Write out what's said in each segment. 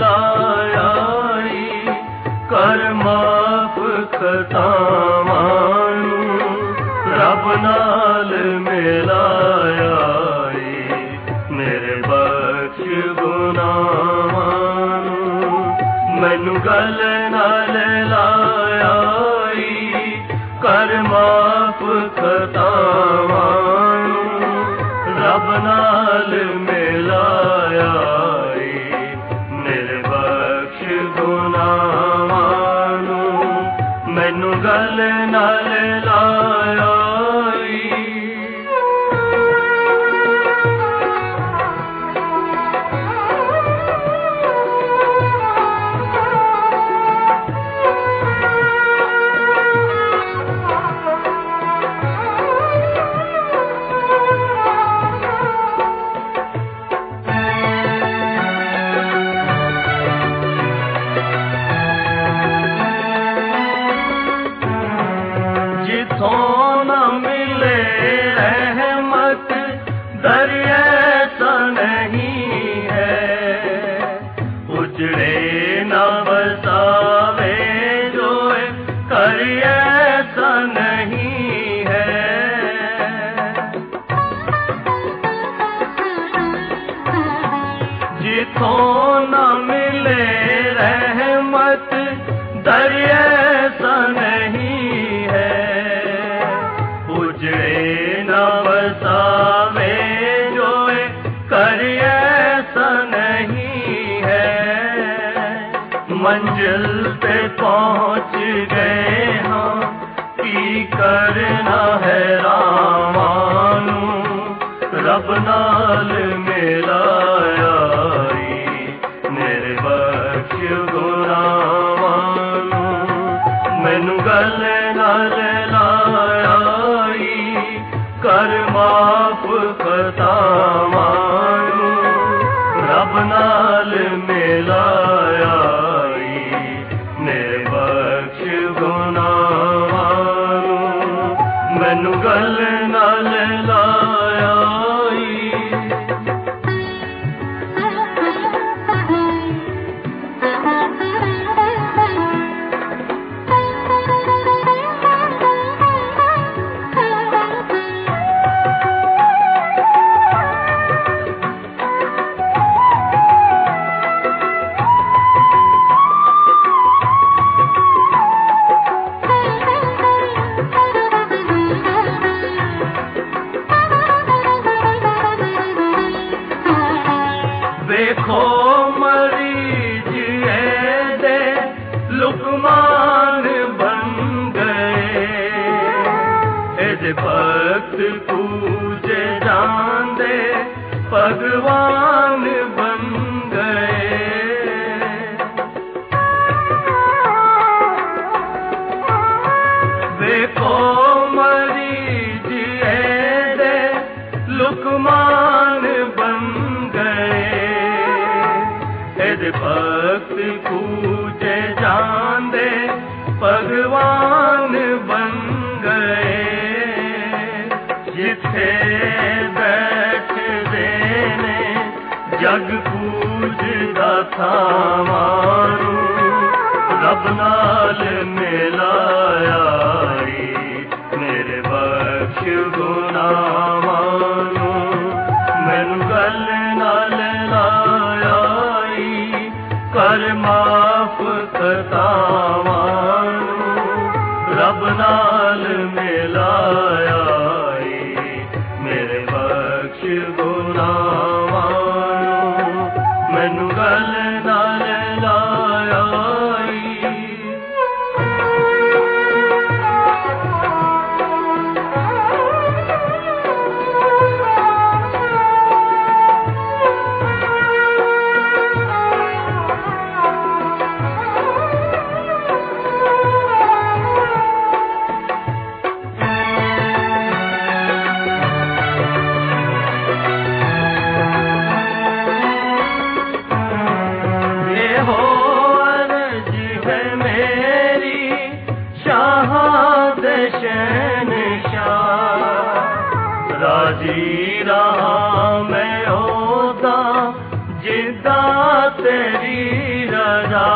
लाया कर्मा ਨਾਲ ਉਜੜੇ ਨਾ ਵਸਾਵੇ ਜੋਏ ਕਰ ਐਸਾ ਨਹੀਂ ਹੈ। ਜਿੱਥੋਂ ਨਾ ਮੰਜ਼ਿਲ ਤੇ ਪਹੁੰਚ ਗਏ ਹਾਂ। ਕੀ ਕਰਨਾ ਹੈ ਰਾਵਾਂ ਨੂੰ? ਰੱਬ ਨਾਲ ਮਿਲਾਇਆ ਈ ਮੇਰੇ ਬਖਸ਼ ਗੁਨਾਹਾਂ ਨੂੰ ਮੈਨੂੰ ਗੱਲ ਨਾਲ ਲਾਇਆ ਈ ਮੈਨੂੰ ديکو مريض دي لڪمان بجي ڀي ڀڳوان بيکو مري جي لڪمان भक्त पूजे जांदे भगवान बन गए। जिथे बैठ देने जग भगवान् बे मारू। रब नाल मिलाया ਹੀ ਰਹਾ ਮੈਂ ਉਹਦਾ ਜਿੱਦਾਂ ਤੇਰੀ ਰਜ਼ਾ।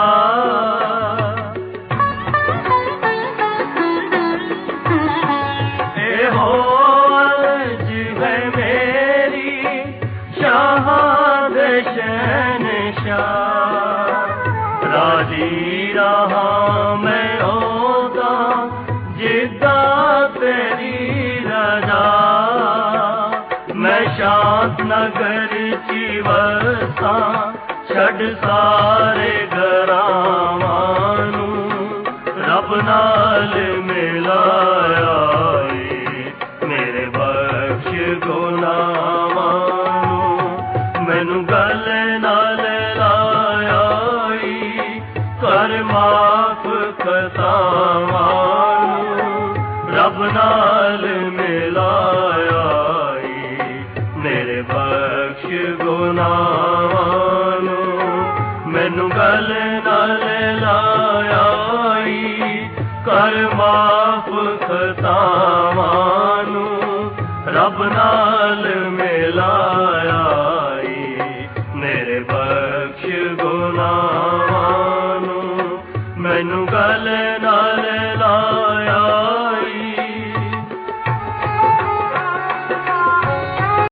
ਰਾਜੀ ਰਹਾ ਮੈਂ ਉਹਦਾ ਜਿੱਦਾਂ ਛੱਡ ਸਾਰੇ ਘਰਾਵਾਂ ਨੂੰ। ਰੱਬ ਨਾਲ ਮਿਲਾਇਆ ਏ ਮੇਰੇ ਬਖਸ਼ ਗੁਨਾਹਾਂ ਨੂੰ। ਮੈਨੂੰ ਗੱਲ ਨਾਲ ਲਾਇਆ ਈ ਕਰ ਮਾਫ ਖਤਾਵਾਂ ਨੂੰ। ਰੱਬ ਨਾਲ ਮਿਲਾਇਆ ਮੈਨੂੰ ਗੱਲ ਨਾਲ ਲਾਇਆ ਕਰ ਮਾਫ ਖਤਾਵਾਂ ਨੂੰ ਰੱਬ ਨਾਲ ਮਿਲਾਇਆ।